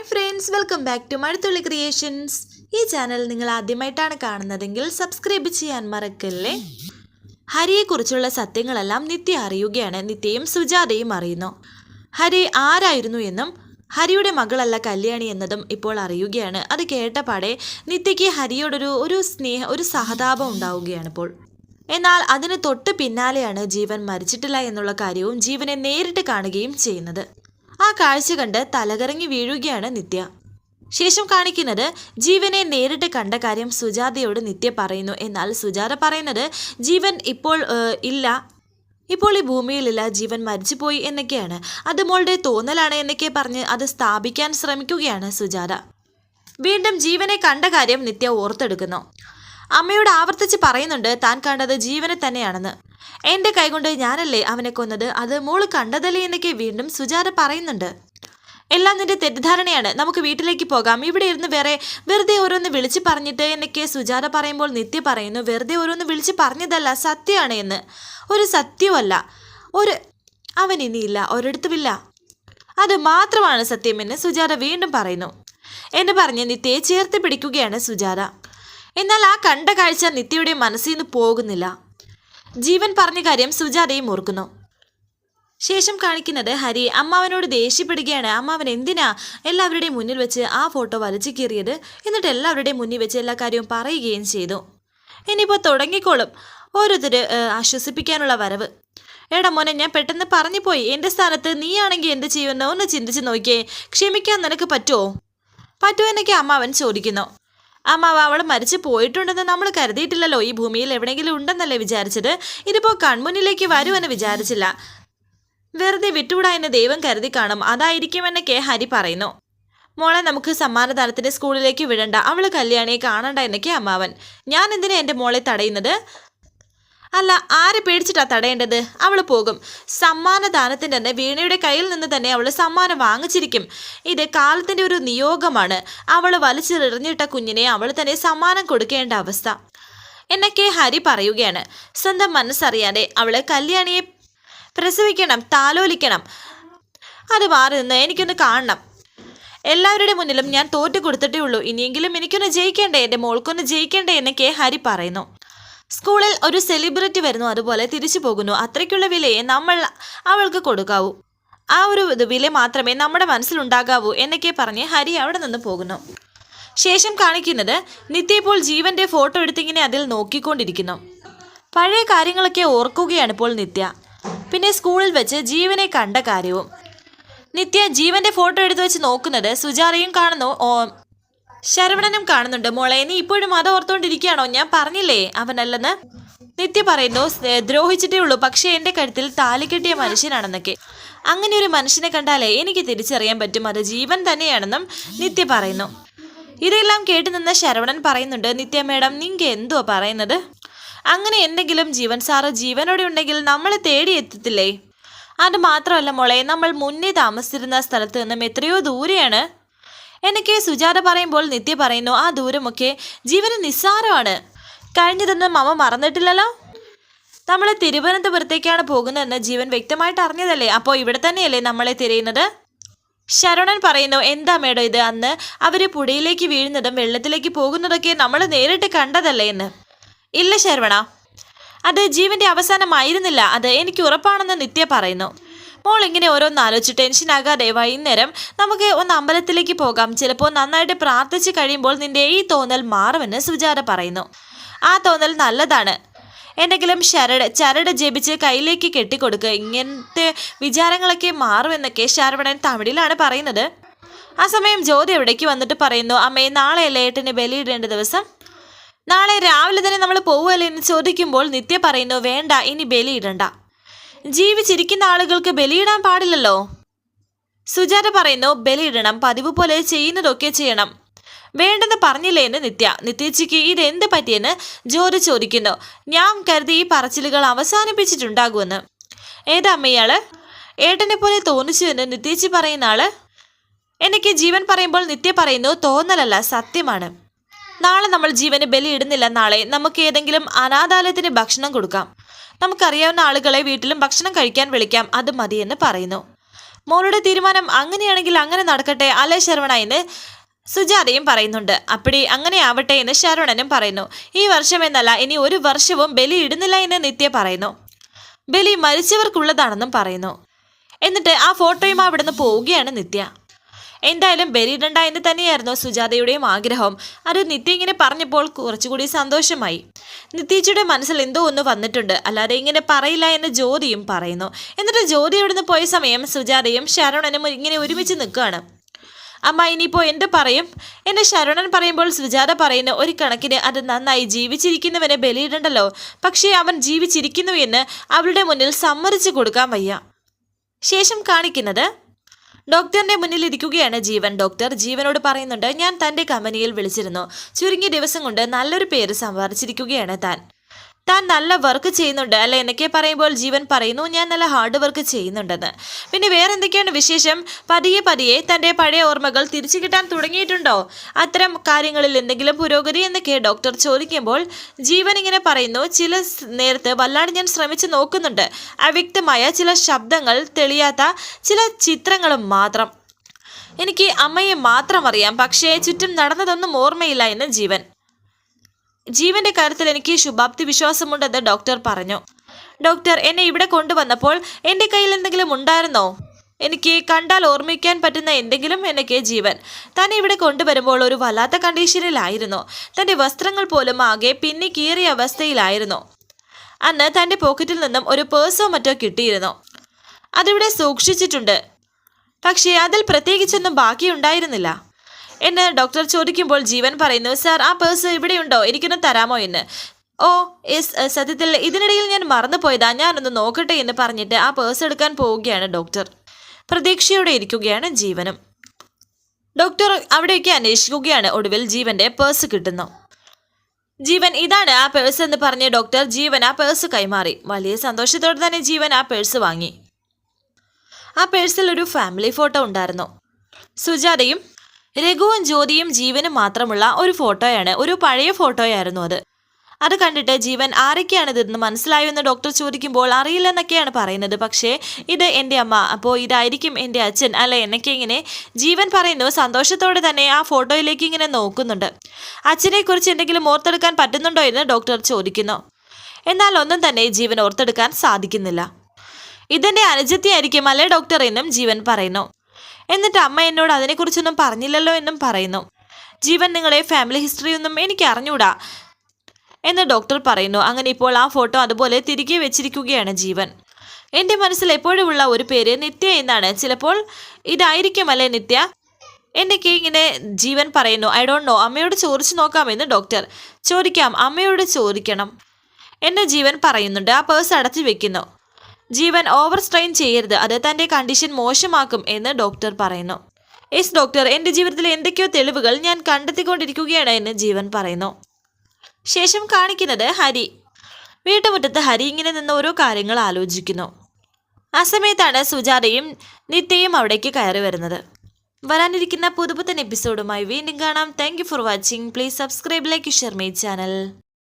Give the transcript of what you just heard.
Hi friends welcome back to Mazhathulli creations ഈ channel നിങ്ങൾ ആദ്യമായിട്ടാണ് കാണുന്നതെങ്കിൽ സബ്സ്ക്രൈബ് ചെയ്യാൻ മറക്കല്ലേ? ഹരിയെക്കുറിച്ചുള്ള സത്യങ്ങളെല്ലാം നിത്യ അറിയുകയാണ്. നിത്യയും സുജാതയും അറിയുന്നു. ഹരി ആരായിരുന്നു എന്നും ഹരിയുടെ മകളല്ല കല്യാണി എന്നതും ഇപ്പോൾ അറിയുകയാണ്. അത് കേട്ടപാടെ നിത്യയ്ക്ക് ഹരിയോടൊരു ഒരു സ്നേഹ ഒരു സഹതാപം ഉണ്ടാവുകയാണ് ഇപ്പോൾ. എന്നാൽ അതിന് തൊട്ട് പിന്നാലെയാണ് ജീവൻ മരിച്ചിട്ടില്ല എന്നുള്ള കാര്യവും ജീവനെ നേരിട്ട് കാണുകയും ചെയ്യുന്നത്. ആ കാഴ്ച കണ്ട് തലകറങ്ങി വീഴുകയാണ് നിത്യ. ശേഷം കാണിക്കുന്നത് ജീവനെ നേരിട്ട് കണ്ട കാര്യം സുജാതയോട് നിത്യ പറയുന്നു. എന്നാൽ സുജാത പറയുന്നത് ജീവൻ ഇപ്പോൾ ഇല്ല. ഇപ്പോൾ ഈ ഭൂമിയിലില്ല ജീവൻ മരിച്ചുപോയി എന്നൊക്കെയാണ്. അത് മോളുടെ തോന്നലാണ് എന്നൊക്കെ പറഞ്ഞ് അത് സ്ഥാപിക്കാൻ ശ്രമിക്കുകയാണ് സുജാത. വീണ്ടും ജീവനെ കണ്ട കാര്യം നിത്യ ഓർത്തെടുക്കുന്നു. അമ്മയോട് ആവർത്തിച്ച് പറയുന്നുണ്ട് താൻ കണ്ടത് ജീവനെ തന്നെയാണെന്ന്. എന്റെ കൈകൊണ്ട് ഞാനല്ലേ അവനെ കൊന്നത്? അത് മോൾ കണ്ടതല്ലേ എന്നൊക്കെ വീണ്ടും സുജാത പറയുന്നുണ്ട്. എല്ലാം നിന്റെ തെറ്റിദ്ധാരണയാണ്. നമുക്ക് വീട്ടിലേക്ക് പോകാം. ഇവിടെ ഇരുന്ന് വേറെ വെറുതെ ഓരോന്ന് വിളിച്ച് പറഞ്ഞിട്ട് എന്നൊക്കെ സുജാത പറയുമ്പോൾ നിത്യ പറയുന്നു വെറുതെ ഓരോന്ന് വിളിച്ച് പറഞ്ഞതല്ല സത്യമാണ് എന്ന്. ഒരു സത്യമല്ല ഒരു അവൻ ഇനിയില്ല ഒരിടത്തുമില്ല അത് മാത്രമാണ് സത്യമെന്ന് സുജാത വീണ്ടും പറയുന്നു. എന്ന് പറഞ്ഞ് നിത്യയെ ചേർത്ത് പിടിക്കുകയാണ് സുജാത. എന്നാൽ ആ കണ്ട കാഴ്ച നിത്യയുടെ മനസ്സിൽ നിന്ന് പോകുന്നില്ല. ജീവൻ പറഞ്ഞ കാര്യം സുജാതയും ഓർക്കുന്നു. ശേഷം കാണിക്കുന്നത് ഹരി അമ്മാവനോട് ദേഷ്യപ്പെടുകയാണ്. അമ്മാവൻ എന്തിനാ എല്ലാവരുടെയും മുന്നിൽ വെച്ച് ആ ഫോട്ടോ വലിച്ചു കീറിയത്? എന്നിട്ട് എല്ലാവരുടെയും മുന്നിൽ വെച്ച് എല്ലാ കാര്യവും പറയുകയും ചെയ്തു. ഇനിയിപ്പോൾ തുടങ്ങിക്കോളും. ഓരോരുത്തർ ആശ്വസിപ്പിക്കാനുള്ള വരവ്. എടാ മോനെ ഞാൻ പെട്ടെന്ന് പറഞ്ഞു പോയി എന്റെ സ്ഥാനത്ത് നീയാണെങ്കിൽ എന്ത് ചെയ്യുമെന്ന് ഒന്ന് ചിന്തിച്ച് നോക്കിയേ. ക്ഷമിക്കാൻ നിനക്ക് പറ്റുമോ പറ്റുമോ എന്നൊക്കെ അമ്മാവൻ ചോദിക്കുന്നു. അമ്മാവ അവൾ മരിച്ചു പോയിട്ടുണ്ടെന്ന് നമ്മൾ കരുതിയിട്ടില്ലല്ലോ. ഈ ഭൂമിയിൽ എവിടെയെങ്കിലും ഉണ്ടെന്നല്ലേ വിചാരിച്ചത്? ഇതിപ്പോ കൺമുന്നിലേക്ക് വരുമെന്ന് വിചാരിച്ചില്ല. വെറുതെ വിട്ടുകൂടാ എന്ന് ദൈവം കരുതി കാണും. അതായിരിക്കുമെന്നൊക്കെ ഹരി പറയുന്നു. മോളെ നമുക്ക് സമ്മാനദാനത്തിന്റെ സ്കൂളിലേക്ക് വിടണ്ട. അവൾ കല്യാണിയെ കാണണ്ട എന്നൊക്കെ അമ്മാവൻ ഞാൻ എന്തിനാ എന്റെ മോളെ തടയുന്നത്? അല്ല ആരെ പേടിച്ചിട്ടാ തടയേണ്ടത്? അവൾ പോകും. സമ്മാനദാനത്തിന് തന്നെ വീണയുടെ കയ്യിൽ നിന്ന് തന്നെ അവൾ സമ്മാനം വാങ്ങിച്ചിരിക്കും. ഇത് കാലത്തിന്റെ ഒരു നിയോഗമാണ്. അവൾ വലിച്ചെറിഞ്ഞിട്ട കുഞ്ഞിനെ അവൾ തന്നെ സമ്മാനം കൊടുക്കേണ്ട അവസ്ഥ. എന്നൊക്കെ ഹരി പറയുകയാണ്. സ്വന്തം മനസ്സറിയാതെ അവൾ കല്യാണിയെ പ്രസവിക്കണം താലോലിക്കണം. അത് മാറി നിന്ന് എനിക്കൊന്ന് കാണണം. എല്ലാവരുടെ മുന്നിലും ഞാൻ തോറ്റു കൊടുത്തിട്ടേ ഉള്ളൂ. ഇനിയെങ്കിലും എനിക്കൊന്ന് ജയിക്കണ്ടേ? എന്റെ മോൾക്കൊന്ന് ജയിക്കണ്ടേ? എന്നൊക്കെ ഹരി പറയുന്നു. സ്കൂളിൽ ഒരു സെലിബ്രിറ്റി വരുന്നു അതുപോലെ തിരിച്ചു പോകുന്നു. അത്രയ്ക്കുള്ള വിലയെ നമ്മൾ അവൾക്ക് കൊടുക്കാവൂ. ആ ഒരു വില മാത്രമേ നമ്മുടെ മനസ്സിലുണ്ടാകാവൂ എന്നൊക്കെ പറഞ്ഞ് ഹരി അവിടെ നിന്ന് പോകുന്നു. ശേഷം കാണിക്കുന്നത് നിത്യ ഇപ്പോൾ ജീവന്റെ ഫോട്ടോ എടുത്തിങ്ങനെ അതിൽ നോക്കിക്കൊണ്ടിരിക്കുന്നു. പഴയ കാര്യങ്ങളൊക്കെ ഓർക്കുകയാണ് ഇപ്പോൾ നിത്യ. പിന്നെ സ്കൂളിൽ വെച്ച് ജീവനെ കണ്ട കാര്യവും. നിത്യ ജീവന്റെ ഫോട്ടോ എടുത്തു വെച്ച് നോക്കുന്നത് സുജാതയും കാണുന്നു ശരവണനും കാണുന്നുണ്ട്. മോളെ നീ ഇപ്പോഴും അത് ഓർത്തുകൊണ്ടിരിക്കുകയാണോ ഞാൻ പറഞ്ഞില്ലേ? അവനല്ലെന്ന്. നിത്യ പറയുന്നു ദ്രോഹിച്ചിട്ടേ ഉള്ളൂ. പക്ഷേ എന്റെ കഴുത്തിൽ താലി കെട്ടിയ മനുഷ്യനാണെന്നൊക്കെ. അങ്ങനെ ഒരു മനുഷ്യനെ കണ്ടാലേ എനിക്ക് തിരിച്ചറിയാൻ പറ്റും. അത് ജീവൻ തന്നെയാണെന്നും നിത്യ പറയുന്നു. ഇതെല്ലാം കേട്ടു നിന്ന ശരവണൻ പറയുന്നുണ്ട് നിത്യ മേഡം നിങ്ങ എന്തുവാ പറയുന്നത്? അങ്ങനെ എന്തെങ്കിലും ജീവൻ സാറ് ജീവനോടെ ഉണ്ടെങ്കിൽ നമ്മളെ തേടി എത്തത്തില്ലേ? അത് മാത്രമല്ല മോളെ നമ്മൾ മുന്നേ താമസിച്ചിരുന്ന സ്ഥലത്ത് നിന്നും എത്രയോ ദൂരെയാണ് എനിക്ക് സുജാത പറയുമ്പോൾ നിത്യ പറയുന്നു ആ ദൂരമൊക്കെ ജീവന് നിസ്സാരമാണ്. കഴിഞ്ഞതൊന്നും അമ്മ മറന്നിട്ടില്ലല്ലോ? നമ്മൾ തിരുവനന്തപുരത്തേക്കാണ് പോകുന്നതെന്ന് ജീവൻ വ്യക്തമായിട്ട് അറിഞ്ഞതല്ലേ? അപ്പോൾ ഇവിടെ തന്നെയല്ലേ നമ്മളെ തിരയുന്നത്? ശരവണൻ പറയുന്നു എന്താ മേഡം ഇത്? അന്ന് അവർ പുഴയിലേക്ക് വീഴുന്നതും വെള്ളത്തിലേക്ക് പോകുന്നതൊക്കെ നമ്മൾ നേരിട്ട് കണ്ടതല്ലേ എന്ന്? ഇല്ല ശരവണ അത് ജീവന്റെ അവസാനമായിരുന്നില്ല. അത് എനിക്ക് ഉറപ്പാണെന്ന് നിത്യ പറയുന്നു. മോൾ ഇങ്ങനെ ഓരോന്ന് ആലോചിച്ച് ടെൻഷൻ ആകാതെ വൈകുന്നേരം നമുക്ക് ഒന്ന് അമ്പലത്തിലേക്ക് പോകാം. ചിലപ്പോൾ നന്നായിട്ട് പ്രാർത്ഥിച്ച് കഴിയുമ്പോൾ നിന്റെ ഈ തോന്നൽ മാറുമെന്ന് സുജാത പറയുന്നു. ആ തോന്നൽ നല്ലതാണ്. എന്തെങ്കിലും ശരട് ചരട് ജപിച്ച് കയ്യിലേക്ക് കെട്ടിക്കൊടുക്കുക ഇങ്ങനത്തെ വിചാരങ്ങളൊക്കെ മാറുമെന്നൊക്കെ ശരവണൻ തമിഴിലാണ് പറയുന്നത്. ആ സമയം ജ്യോതി എവിടേക്ക് വന്നിട്ട് പറയുന്നു അമ്മയെ നാളെയല്ലേ ഏട്ടന് ബലിയിടേണ്ട ദിവസം? നാളെ രാവിലെ തന്നെ നമ്മൾ പോവുമല്ലേ എന്ന് ചോദിക്കുമ്പോൾ നിത്യ പറയുന്നു വേണ്ട ഇനി ബലിയിടണ്ട. ജീവിച്ചിരിക്കുന്ന ആളുകൾക്ക് ബലിയിടാൻ പാടില്ലല്ലോ. സുജാത പറയുന്നു ബലിയിടണം പതിവ് പോലെ ചെയ്യുന്നതൊക്കെ ചെയ്യണം. വേണ്ടെന്ന് പറഞ്ഞില്ലേ എന്ന് നിത്യ. നിത്യച്ചിക്ക് ഇതെന്ത് പറ്റിയെന്ന് ജോലി ചോദിക്കുന്നു. ഞാൻ കരുതി ഈ പറച്ചിലുകൾ അവസാനിപ്പിച്ചിട്ടുണ്ടാകുമെന്ന്. ഏതമ്മയാൾ ഏട്ടനെ പോലെ തോന്നിച്ചു എന്ന് നിത്യച്ചി പറയുന്ന ആൾ? എനിക്ക് ജീവൻ പറയുമ്പോൾ നിത്യ പറയുന്നു തോന്നലല്ല സത്യമാണ്. നാളെ നമ്മൾ ജീവന് ബലിയിടുന്നില്ല നാളെ നമുക്ക് ഏതെങ്കിലും അനാഥാലയത്തിന് ഭക്ഷണം കൊടുക്കാം. നമുക്കറിയാവുന്ന ആളുകളെ വീട്ടിലും ഭക്ഷണം കഴിക്കാൻ വിളിക്കാം അത് മതിയെന്ന് പറയുന്നു. മോളുടെ തീരുമാനം അങ്ങനെയാണെങ്കിൽ അങ്ങനെ നടക്കട്ടെ അല്ലെ ശരവണ എന്ന് സുജാതയും പറയുന്നുണ്ട്. അപ്പടി അങ്ങനെ ആവട്ടെ എന്ന് ശരവണനും പറയുന്നു. ഈ വർഷം എന്നല്ല ഇനി ഒരു വർഷവും ബലി ഇടുന്നില്ല എന്ന് നിത്യ പറയുന്നു. ബലി മരിച്ചവർക്കുള്ളതാണെന്നും പറയുന്നു. എന്നിട്ട് ആ ഫോട്ടോയും അവിടുന്ന് പോവുകയാണ് നിത്യ. എന്തായാലും ബലിയിടണ്ട എന്ന് തന്നെയായിരുന്നു സുജാതയുടെയും ആഗ്രഹം. അത് നിത്യ ഇങ്ങനെ പറഞ്ഞപ്പോൾ കുറച്ചുകൂടി സന്തോഷമായി. നിത്യച്ചിയുടെ മനസ്സിൽ എന്തോ ഒന്ന് വന്നിട്ടുണ്ട്. അല്ലാതെ ഇങ്ങനെ പറയില്ല എന്ന് ജ്യോതിയും പറയുന്നു. എന്നിട്ട് ജ്യോതി ഇവിടുന്ന് പോയ സമയം സുജാതയും ശരവണനും ഇങ്ങനെ ഒരുമിച്ച് നിൽക്കുകയാണ്. അമ്മ ഇനിയിപ്പോൾ എന്ത് പറയും? എന്നെ ശരവണൻ പറയുമ്പോൾ സുജാത പറയുന്നു ഒരു കണക്കിന് അത് നന്നായി ജീവിച്ചിരിക്കുന്നവനെ ബലിയിടണ്ടല്ലോ. പക്ഷേ അവൻ ജീവിച്ചിരിക്കുന്നു എന്ന് അവളുടെ മുന്നിൽ സമ്മതിച്ചു കൊടുക്കാൻ വയ്യ. ശേഷം കാണിക്കുന്നത് ഡോക്ടറിന്റെ മുന്നിൽ ഇരിക്കുകയാണ് ജീവൻ. ഡോക്ടർ ജീവനോട് പറയുന്നുണ്ട് ഞാൻ തന്റെ കമ്പനിയിൽ വിളിച്ചിരുന്നു. ചുരുങ്ങിയ ദിവസം കൊണ്ട് നല്ലൊരു പേര് സമ്പാദിച്ചിരിക്കുകയാണ് താൻ. താൻ നല്ല വർക്ക് ചെയ്യുന്നുണ്ട്. അല്ല എന്നൊക്കെ പറയുമ്പോൾ ജീവൻ പറയുന്നു ഞാൻ നല്ല ഹാർഡ് വർക്ക് ചെയ്യുന്നുണ്ടെന്ന്. പിന്നെ വേറെ എന്തൊക്കെയാണ് വിശേഷം? പതിയെ പതിയെ തന്റെ പഴയ ഓർമ്മകൾ തിരിച്ചു കിട്ടാൻ തുടങ്ങിയിട്ടുണ്ടോ? അത്തരം കാര്യങ്ങളിൽ എന്തെങ്കിലും പുരോഗതി എന്നൊക്കെ ഡോക്ടർ ചോദിക്കുമ്പോൾ ജീവൻ ഇങ്ങനെ പറയുന്നു ചില നേരത്ത് വല്ലാണ്ട് ഞാൻ ശ്രമിച്ചു നോക്കുന്നുണ്ട്. അവ്യക്തമായ ചില ശബ്ദങ്ങൾ തെളിയാത്ത ചില ചിത്രങ്ങളും മാത്രം. എനിക്ക് അമ്മയെ മാത്രം അറിയാം പക്ഷേ ചുറ്റും നടന്നതൊന്നും ഓർമ്മയില്ല എന്ന് ജീവൻ. ജീവന്റെ കാര്യത്തിൽ എനിക്ക് ശുഭാപ്തി വിശ്വാസമുണ്ടെന്ന് ഡോക്ടർ പറഞ്ഞു. ഡോക്ടർ എന്നെ ഇവിടെ കൊണ്ടുവന്നപ്പോൾ എന്റെ കയ്യിൽ എന്തെങ്കിലും ഉണ്ടായിരുന്നോ? എനിക്ക് കണ്ടാൽ ഓർമ്മിക്കാൻ പറ്റുന്ന എന്തെങ്കിലും എനിക്ക് ജീവൻ. തന്നെ ഇവിടെ കൊണ്ടുവരുമ്പോൾ ഒരു വല്ലാത്ത കണ്ടീഷനിലായിരുന്നു. തന്റെ വസ്ത്രങ്ങൾ പോലും ആകെ പിന്നി കീറിയ അവസ്ഥയിലായിരുന്നു. അന്ന് തന്റെ പോക്കറ്റിൽ നിന്നും ഒരു പേഴ്സോ മറ്റോ കിട്ടിയിരുന്നു. അതിവിടെ സൂക്ഷിച്ചിട്ടുണ്ട്. പക്ഷേ അതിൽ പ്രത്യേകിച്ചൊന്നും ബാക്കിയുണ്ടായിരുന്നില്ല. എന്ന് ഡോക്ടർ ചോദിക്കുമ്പോൾ ജീവൻ പറയുന്നു സാർ ആ പേഴ്സ് ഇവിടെയുണ്ടോ? എനിക്കൊന്ന് തരാമോ എന്ന്? ഓ എസ് സത്യത്തിൽ ഇതിനിടയിൽ ഞാൻ മറന്നുപോയതാ. ഞാനൊന്ന് നോക്കട്ടെ എന്ന് പറഞ്ഞിട്ട് ആ പേഴ്സ് എടുക്കാൻ പോവുകയാണ് ഡോക്ടർ. പ്രതീക്ഷയോടെ ഇരിക്കുകയാണ് ജീവനും. ഡോക്ടർ അവിടെയൊക്കെ അന്വേഷിക്കുകയാണ്. ഒടുവിൽ ജീവന്റെ പേഴ്സ് കിട്ടുന്നു. ജീവൻ ഇതാണ് ആ പേഴ്സ് എന്ന് പറഞ്ഞ് ഡോക്ടർ ജീവൻ ആ പേഴ്സ് കൈമാറി. വലിയ സന്തോഷത്തോടെ തന്നെ ജീവൻ ആ പേഴ്സ് വാങ്ങി. ആ പേഴ്സിൽ ഒരു ഫാമിലി ഫോട്ടോ ഉണ്ടായിരുന്നു. സുജാതയും രഘുവും ജ്യോതിയും ജീവനും മാത്രമുള്ള ഒരു ഫോട്ടോയാണ് ഒരു പഴയ ഫോട്ടോയായിരുന്നു അത്. അത് കണ്ടിട്ട് ജീവൻ ആരൊക്കെയാണ് ഇതെന്ന് മനസ്സിലായോ എന്ന് ഡോക്ടർ ചോദിക്കുമ്പോൾ അറിയില്ലെന്നൊക്കെയാണ് പറയുന്നത്. പക്ഷേ ഇത് എന്റെ അമ്മ. അപ്പോൾ ഇതായിരിക്കും എന്റെ അച്ഛൻ. അല്ലെ? എന്നൊക്കെ ഇങ്ങനെ ജീവൻ പറയുന്നു. സന്തോഷത്തോടെ തന്നെ ആ ഫോട്ടോയിലേക്ക് ഇങ്ങനെ നോക്കുന്നുണ്ട്. അച്ഛനെക്കുറിച്ച് എന്തെങ്കിലും ഓർത്തെടുക്കാൻ പറ്റുന്നുണ്ടോ എന്ന് ഡോക്ടർ ചോദിക്കുന്നു. എന്നാൽ ഒന്നും തന്നെ ജീവൻ ഓർത്തെടുക്കാൻ സാധിക്കുന്നില്ല. ഇതെന്റെ അനുജത്തിയായിരിക്കും അല്ലേ ഡോക്ടർ എന്നും ജീവൻ പറയുന്നു. എന്നിട്ട് അമ്മ എന്നോട് അതിനെക്കുറിച്ചൊന്നും പറഞ്ഞില്ലല്ലോ എന്നും പറയുന്നു. ജീവൻ നിങ്ങളെ ഫാമിലി ഹിസ്റ്ററി ഒന്നും എനിക്ക് അറിഞ്ഞൂടാ എന്ന് ഡോക്ടർ പറയുന്നു. അങ്ങനെ ഇപ്പോൾ ആ ഫോട്ടോ അതുപോലെ തിരികെ വെച്ചിരിക്കുകയാണ് ജീവൻ. എന്റെ മനസ്സിൽ എപ്പോഴുമുള്ള ഒരു പേര് നിത്യ എന്നാണ്. ചിലപ്പോൾ ഇതായിരിക്കുമല്ലേ നിത്യ? എന്നൊക്കെ ഇങ്ങനെ ജീവൻ പറയുന്നു. ഐ ഡോണ്ട് നോ അമ്മയോട് ചോദിച്ചു നോക്കാമെന്ന് ഡോക്ടർ ചോദിക്കാം. അമ്മയോട് ചോദിക്കണം. എന്ന് ജീവൻ പറയുന്നുണ്ട്. ആ പേഴ്സ് അടച്ചു വെക്കുന്നു. ജീവൻ ഓവർ സ്ട്രെയിൻ ചെയ്യരുത്. അത് തന്റെ കണ്ടീഷൻ മോശമാക്കും എന്ന് ഡോക്ടർ പറയുന്നു. യെസ് ഡോക്ടർ എന്റെ ജീവിതത്തിൽ എന്തൊക്കെയോ തെളിവുകൾ ഞാൻ കണ്ടെത്തിക്കൊണ്ടിരിക്കുകയാണ് എന്ന് ജീവൻ പറയുന്നു. ശേഷം കാണിക്കുന്നത് ഹരി. വീട്ടുമുറ്റത്ത് ഹരി ഇങ്ങനെ നിന്ന് ഓരോ കാര്യങ്ങൾ ആലോചിക്കുന്നു. ആ സമയത്താണ് സുജാതയും നിത്യയും അവിടേക്ക് കയറി വരുന്നത്. വരാനിരിക്കുന്ന പുതുപുത്തൻ എപ്പിസോഡുമായി വീണ്ടും കാണാം. Thank for watching please subscribe like share my channel